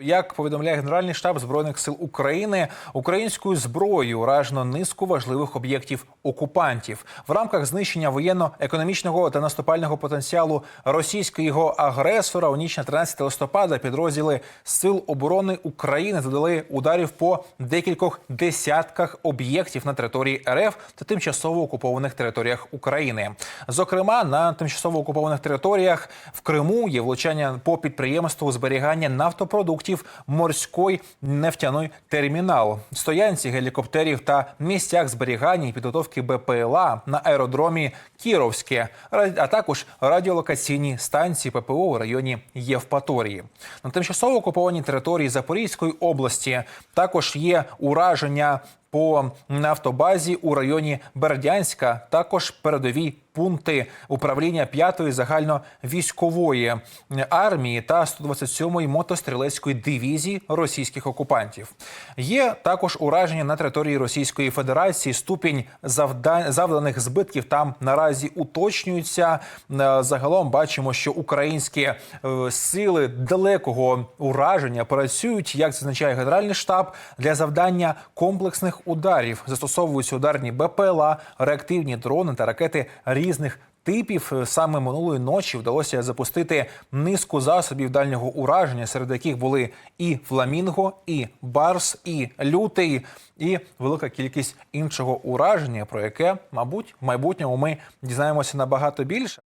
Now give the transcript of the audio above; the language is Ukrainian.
Як повідомляє Генеральний штаб збройних сил України, українською зброєю уражено низку важливих об'єктів окупантів в рамках знищення воєнно-економічного та наступального потенціалу російського агресора. У ніч на 13 листопада підрозділи сил оборони України додали ударів по декількох десятках об'єктів на території РФ та тимчасово окупованих територіях України. Зокрема, на тимчасово окупованих територіях в Криму є влучання по підприємству зберігання нафтопродуктів морський нефтяний термінал, стоянці гелікоптерів та місцях зберігання і підготовки БПЛА на аеродромі Кіровське, а також радіолокаційні станції ППО в районі Євпаторії. На тимчасово окупованій території Запорізької області також є ураження по нафтобазі у районі Бердянська, також передові пункти управління 5-ї загальновійськової армії та 127-ї мотострілецької дивізії російських окупантів. Є також ураження на території Російської Федерації. Ступінь завда... завданих збитків там наразі уточнюється. Е, Загалом бачимо, що українські е, сили далекого ураження працюють, як зазначає Генеральний штаб, для завдання комплексних ударів. Застосовуються ударні БПЛА, реактивні дрони та ракети різних. Типів саме минулої ночі вдалося запустити низку засобів дальнього ураження, серед яких були і фламінго, і барс, і лютий, і велика кількість іншого ураження, про яке, мабуть, в майбутньому ми дізнаємося набагато більше.